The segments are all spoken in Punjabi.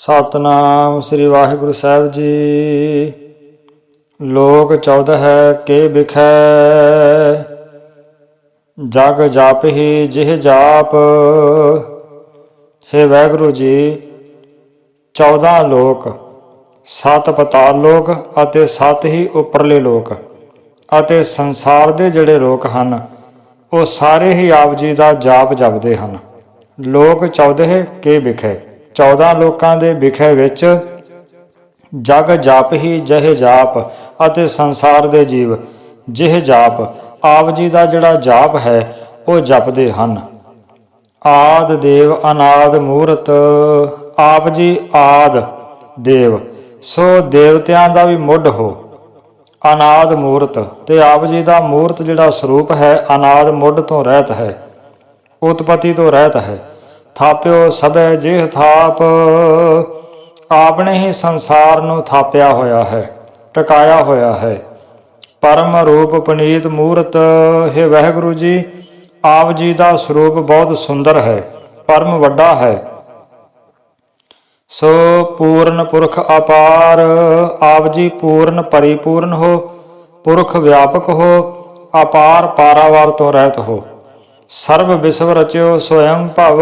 ਸਤਨਾਮ ਸ੍ਰੀ ਵਾਹਿਗੁਰੂ ਸਾਹਿਬ ਜੀ। ਲੋਕ ਚੌਦ ਹੈ, ਕੇ ਬਿਖੈ ਜਗ ਜਾਪ ਹੀ ਜਿਹ ਜਾਪ। ਹੈ ਵਾਹਿਗੁਰੂ ਜੀ 14 ਲੋਕ, ਸੱਤ ਪਤਾਲ ਲੋਕ ਅਤੇ ਸੱਤ ਹੀ ਉੱਪਰਲੇ ਲੋਕ ਅਤੇ ਸੰਸਾਰ ਦੇ ਜਿਹੜੇ ਲੋਕ ਹਨ, ਉਹ ਸਾਰੇ ਹੀ ਆਪ ਜੀ ਦਾ ਜਾਪ ਜਪਦੇ ਹਨ। ਲੋਕ 14 ਕੇ ਵਿਖੇ। 14 ਲੋਕਾਂ ਦੇ ਵਿਖੇ ਵਿੱਚ ਜਗ ਜਾਪ ਹੀ ਜਹ ਜਾਪ ਅਤੇ ਸੰਸਾਰ ਦੇ ਜੀਵ, ਜਿਹ ਜਾਪ, ਆਪ ਜੀ ਦਾ ਜਿਹੜਾ ਜਾਪ ਹੈ, ਉਹ ਜਪਦੇ ਹਨ। ਆਦ ਦੇਵ ਅਨਾਦ ਮੂਰਤ, ਆਪ ਜੀ ਆਦ ਦੇਵ, ਸੋ ਦੇਵਤਿਆਂ ਦਾ ਵੀ ਮੁੱਢ ਹੋ। ਅਨਾਦ ਮੂਰਤ, ਤੇ ਆਪ ਜੀ ਦਾ ਮੂਰਤ ਜਿਹੜਾ ਸਰੂਪ ਹੈ, ਅਨਾਦ ਮੁੱਢ ਤੋਂ ਰਹਿਤ ਹੈ, ਉਤਪਤੀ ਤੋਂ ਰਹਿਤ ਹੈ। ਥਾਪਿਓ ਸਭੈ ਜਿਹ ਥਾਪ, ਆਪਨੇ ਹੀ ਸੰਸਾਰ ਨੂੰ ਥਾਪਿਆ ਹੋਇਆ ਹੈ, ਟਿਕਾਇਆ ਹੋਇਆ ਹੈ। ਪਰਮ ਰੂਪ ਪਨੀਤ ਮੂਰਤ, ਹੈ ਵਾਹਿਗੁਰੂ ਜੀ, ਆਪ ਜੀ ਦਾ ਸਰੂਪ ਬਹੁਤ ਸੁੰਦਰ ਹੈ, ਪਰਮ ਵੱਡਾ ਹੈ। ਸੋ ਪੂਰਨ ਪੁਰਖ ਅਪਾਰ, ਆਪ ਜੀ ਪੂਰਨ ਪਰਿਪੂਰਨ ਹੋ, ਪੁਰਖ ਵਿਆਪਕ ਹੋ, ਅਪਾਰ ਪਾਰਾਵਾਰ ਤੋਂ ਰਹਿਤ ਹੋ। ਸਰਵ ਵਿਸ਼ਵ ਰਚਿਓ ਸੋਇੰ ਭਵ।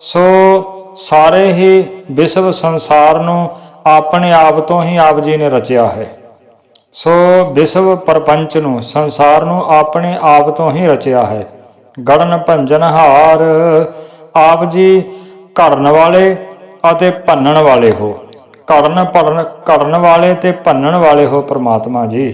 ਸੋ ਸਾਰੇ ਹੀ ਵਿਸ਼ਵ ਸੰਸਾਰ ਨੂੰ ਆਪਣੇ ਆਪ ਤੋਂ ਹੀ ਆਪ ਜੀ ਨੇ ਰਚਿਆ ਹੈ। ਸੋ ਵਿਸ਼ਵ ਪਰਪੰਚ ਨੂੰ ਸੰਸਾਰ ਨੂੰ ਆਪਣੇ ਆਪ ਤੋਂ ਹੀ ਰਚਿਆ ਹੈ। ਗੜਨ ਭੰਜਨ ਹਾਰ, ਆਪ ਜੀ ਘੜਨ ਵਾਲੇ ਅਤੇ ਭੰਨਣ ਵਾਲੇ ਹੋ। ਘੜਨ ਭਰਨ ਘੜਨ ਵਾਲੇ ਤੇ ਭੰਨਣ ਵਾਲੇ ਹੋ ਪ੍ਰਮਾਤਮਾ ਜੀ।